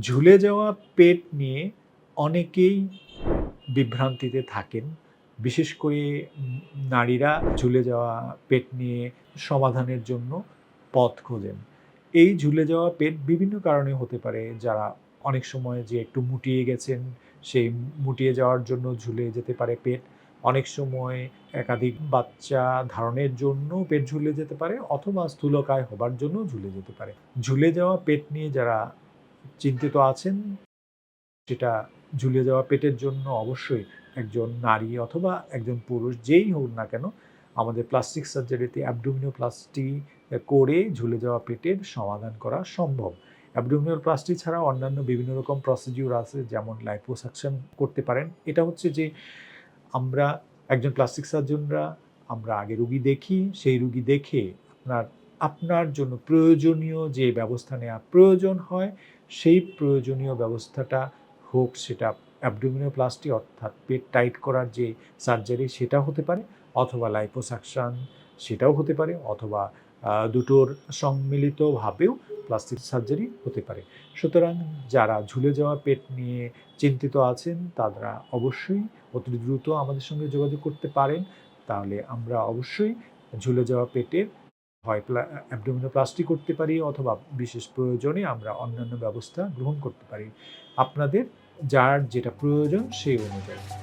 ঝুলে যাওয়া পেট নিয়ে অনেকেই বিভ্রান্তিতে থাকেন। বিশেষ করে নারীরা ঝুলে যাওয়া পেট নিয়ে সমাধানের জন্য পথ খোঁজেন। এই ঝুলে যাওয়া পেট বিভিন্ন কারণে হতে পারে। যারা অনেক সময় যে একটু মুটিয়ে গেছেন, সেই মুটিয়ে যাওয়ার জন্য ঝুলে যেতে পারে পেট। অনেক সময় একাধিক বাচ্চা ধারণের জন্য পেট ঝুলে যেতে পারে, অথবা স্থূলকায় হবার জন্য ঝুলে যেতে পারে। ঝুলে যাওয়া পেট নিয়ে যারা চিন্তিত আছেন, সেটা ঝুলে যাওয়া পেটের জন্য অবশ্যই একজন নারী অথবা একজন পুরুষ যেই হোক না কেন, আমাদের প্লাস্টিক সার্জারিতে অ্যাবডোমিনোপ্লাস্টি করে ঝুলে যাওয়া পেটের সমাধান করা সম্ভব। অ্যাবডোমিনোপ্লাস্টি ছাড়া অন্যান্য বিভিন্ন রকম প্রসিডিউর আছে, যেমন লাইপোসাকশন করতে পারেন। এটা হচ্ছে যে, আমরা একজন প্লাস্টিক সার্জনরা আমরা আগে রুগী দেখি, সেই রুগী দেখে আপনার আপনার জন্য প্রয়োজনীয় যে ব্যবস্থা নেওয়া প্রয়োজন হয়, সেই প্রয়োজনীয় ব্যবস্থাটা হোক সেটা অ্যাবডোমিনোপ্লাস্টি অর্থাৎ পেট টাইট করার যে সার্জারি সেটা হতে পারে অথবা লাইপোসাকশন সেটাও হতে পারে অথবা দুটোর সম্মিলিতভাবেও প্লাস্টিক সার্জারি হতে পারে। সুতরাং যারা ঝুলে যাওয়া পেট নিয়ে চিন্তিত আছেন, তারা অবশ্যই অতি দ্রুত আমাদের সঙ্গে যোগাযোগ করতে পারেন। তাহলে আমরা অবশ্যই ঝুলে যাওয়া পেটের হয় অ্যাবডোমিনোপ্লাস্টি করতে পারি অথবা বিশেষ প্রয়োজনে আমরা অন্যান্য ব্যবস্থা গ্রহণ করতে পারি। আপনাদের যার যেটা প্রয়োজন সেই অনুযায়ী।